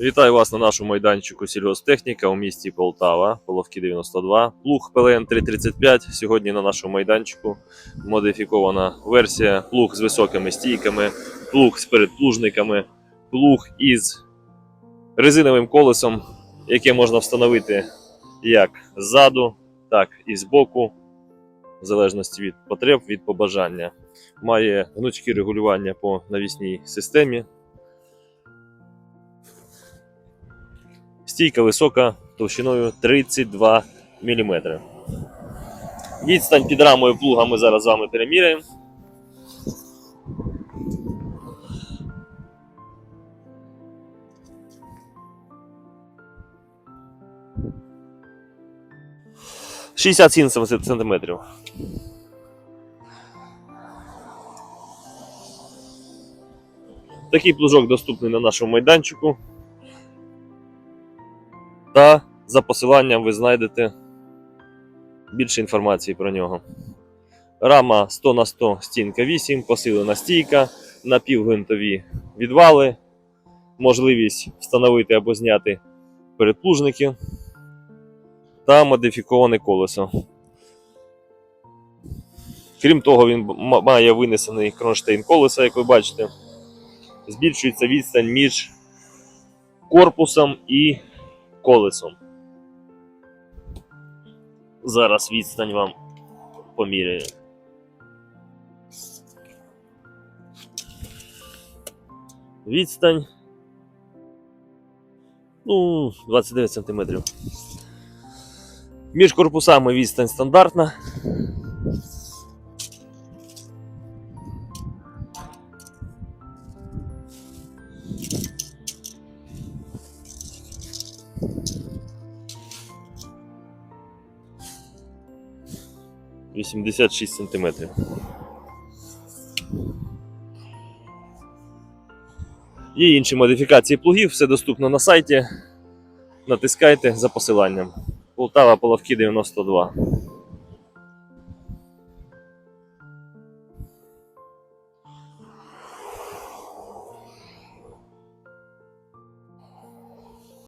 Вітаю вас на нашому майданчику Сільгостехніка у місті Полтава, Половки 92, плуг ПЛН 335. Сьогодні на нашому майданчику модифікована версія плуг з високими стійками, плуг з передплужниками, плуг із резиновим колесом, яке можна встановити як ззаду, так і збоку, в залежності від потреб, від побажання. Має гнучкі регулювання по навісній системі. Стійка висока товщиною 32 мм. Відстань під рамою плуга ми зараз з вами переміряємо. Шістдесят сантиметрів. Такий плужок доступний на нашому майданчику. Та за посиланням ви знайдете більше інформації про нього. Рама 100 на 100 стінка 8, посилена стійка, напівгвинтові відвали, можливість встановити або зняти передплужники та модифіковане колесо. Крім того, він має винесений кронштейн колеса, як ви бачите. Збільшується відстань між корпусом і колесом. Зараз відстань вам поміряю. Відстань. Ну, 29 сантиметрів. Між корпусами відстань стандартна. Вісімдесят шість сантиметрів. Є інші модифікації плугів, все доступно на сайті. Натискайте за посиланням. Полтава Половки 92.